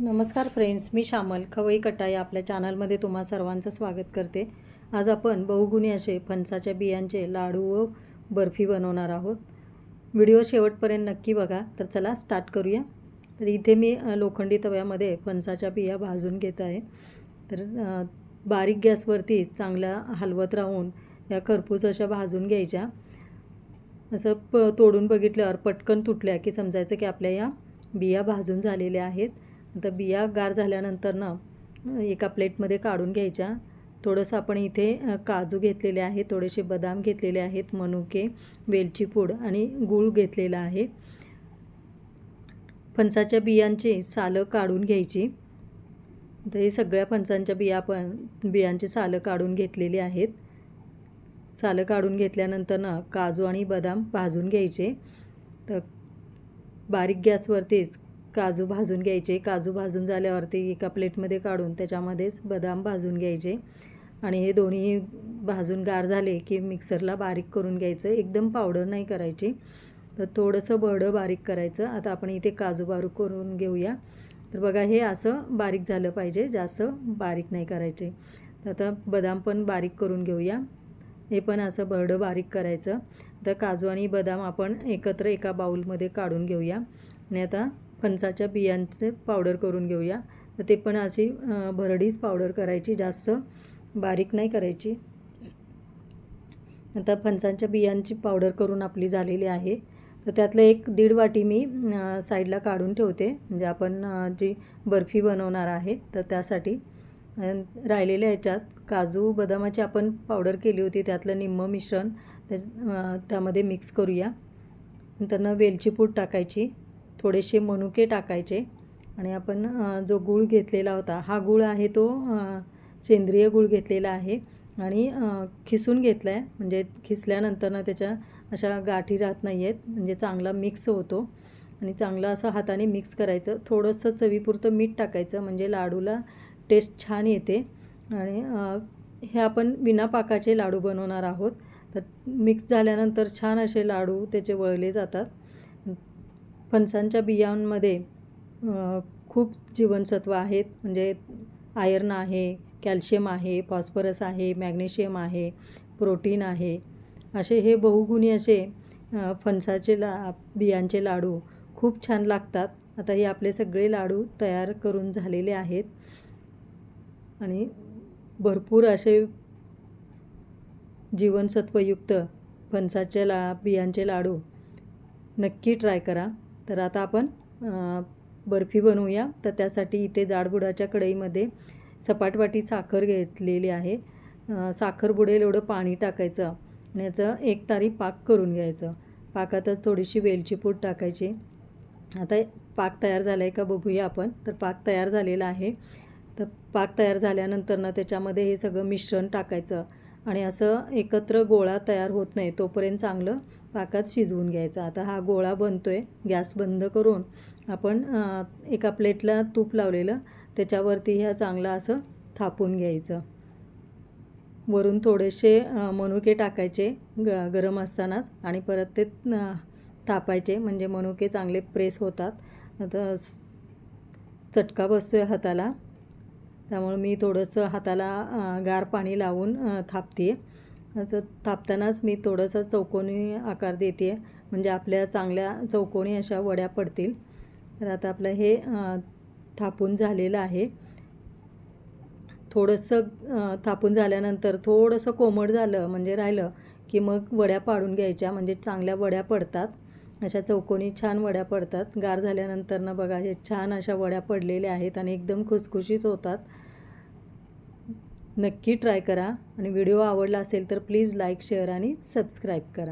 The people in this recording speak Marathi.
नमस्कार फ्रेंड्स मी श्यामल खवई कटाई आपल्या चॅनलमध्ये तुम्हा सर्वांचं स्वागत करते. आज आपण बहुगुणी असे फणसाच्या बियांचे लाडू व बर्फी बनवणार आहोत. व्हिडिओ शेवटपर्यंत नक्की बघा. तर चला स्टार्ट करूया. तर इथे मी लोखंडी तव्यामध्ये फणसाच्या बिया भाजून घेत आहे. तर बारीक गॅसवरती चांगल्या हलवत राहून या खरपूस अशा भाजून घ्यायच्या. असं प तोडून बघितल्यावर पटकन तुटल्या की समजायचं की आपल्या या बिया भाजून झालेल्या आहेत. आता बिया गार झाल्यानंतर ना एका प्लेटमध्ये काढून घ्यायच्या. थोडंसं आपण इथे काजू घेतलेले आहे थोडेसे बदाम घेतलेले आहेत मनुके वेलची पूड आणि गूळ घेतलेला आहे. फणसाच्या बियांची सालं काढून घ्यायची. तर हे सगळ्या फणसांच्या बिया आपण बियांची सालं काढून घेतलेली आहेत. सालं काढून घेतल्यानंतर ना काजू आणि बदाम भाजून घ्यायचे. तर बारीक गॅसवरतीच काजू भाजून घ्यायचे. काजू भाजून झाल्यावरती एका प्लेटमध्ये काढून त्याच्यामध्येच बदाम भाजून घ्यायचे. आणि हे दोन्ही भाजून गार झाले की मिक्सरला बारीक करून घ्यायचं. एकदम पावडर नाही करायची. तर थोडंसं बडं बारीक करायचं. आता आपण इथे काजू बारीक करून घेऊया. तर बघा हे असं बारीक झालं पाहिजे. जास्त बारीक नाही करायचे. तर आता बदाम पण बारीक करून घेऊया. हे पण असं बरडं बारीक करायचं. तर काजू आणि बदाम आपण एकत्र एका बाऊलमध्ये काढून घेऊया. आणि आता फणसाच्या बियांचे पावडर करून घेऊया. तर ते पण अशी भरडीच पावडर करायची जास्त बारीक नाही करायची. आता फणसाच्या बियांची पावडर करून आपली झालेली आहे. तर त्यातलं एक दीड वाटी मी साईडला काढून ठेवते. म्हणजे आपण जी बर्फी बनवणार आहे तर त्यासाठी. राहिलेल्या ह्याच्यात काजू बदामाची आपण पावडर केली होती त्यातलं निम्म मिश्रण त्या त्यामध्ये मिक्स करूया. नंतर वेलची पूड टाकायची. थोडेसे मनुके टाकायचे. आणि आपण जो गूळ घेतलेला होता हा गूळ आहे तो सेंद्रिय गूळ घेतलेला आहे. आणि खिसून घेतला आहे म्हणजे खिसल्यानंतर ना त्याच्या अशा गाठी राहत नाही आहेत म्हणजे चांगला मिक्स होतो. आणि चांगला असं हाताने मिक्स करायचं. थोडंसं चवीपुरतं मीठ टाकायचं. म्हणजे लाडूला टेस्ट छान येते. आणि हे आपण विना पाकाचे लाडू बनवणार आहोत. तर मिक्स झाल्यानंतर छान असे लाडू त्याचे वळले जातात. फणसांच्या बियांमध्ये खूप जीवनसत्व आहेत. म्हणजे आयर्न आहे कॅल्शियम आहे फॉस्फरस आहे मॅग्नेशियम आहे प्रोटीन आहे. असे हे बहुगुणी असे फणसाचे ला बियांचे लाडू खूप छान लागतात. आता हे आपले सगळे लाडू तयार करून झालेले आहेत. आणि भरपूर असे जीवनसत्वयुक्त फणसाचे ला बियांचे लाडू नक्की ट्राय करा. तर आता आपण बर्फी बनवूया. तर त्यासाठी इथे जाडबुडाच्या कढईमध्ये सपाटवाटी साखर घेतलेली आहे. साखर बुडेल एवढं पाणी टाकायचं आणि याचं एक तारी पाक करून घ्यायचं. पाकातच थोडीशी वेलची पूड टाकायची. आता पाक तयार झाला आहे का बघूया आपण. तर पाक तयार झालेला आहे. तर पाक तयार झाल्यानंतर ना त्याच्यामध्ये हे सगळं मिश्रण टाकायचं. आणि असं एकत्र गोळा तयार होत नाही तोपर्यंत चांगलं पाकात शिजवून घ्यायचं. आता हा गोळा बनतो आहे गॅस बंद करून आपण एका प्लेटला तूप लावलेलं त्याच्यावरती ह्या चांगलं असं थापून घ्यायचं. वरून थोडेसे मनुके टाकायचे ग गरम असतानाच आणि परत ते थापायचे. म्हणजे मनुके चांगले प्रेस होतात. आता चटका बसतो आहे हाताला. त्यामुळे मी थोडंसं हाताला गार पाणी लावून थापते. आहे असं थापतानाच मी थोडंसं चौकोनी आकार देते. आहे म्हणजे आपल्या चांगल्या चौकोनी अशा वड्या पडतील. तर आता आपलं हे थापून झालेलं आहे. थोडंसं थापून झाल्यानंतर थोडंसं कोमट झालं म्हणजे राहिलं की मग वड्या पाडून घ्यायच्या. म्हणजे चांगल्या वड्या पडतात. अशा चौकोनी छान वड्या पडतात. गार झाल्यानंतर ना बघा हे छान अशा वड्या पडलेल्या आहेत आणि एकदम खुसखुशीत होतात. नक्की ट्राय करा आणि व्हिडिओ आवडला असेल तर प्लीज लाईक शेअर आणि सबस्क्राईब करा.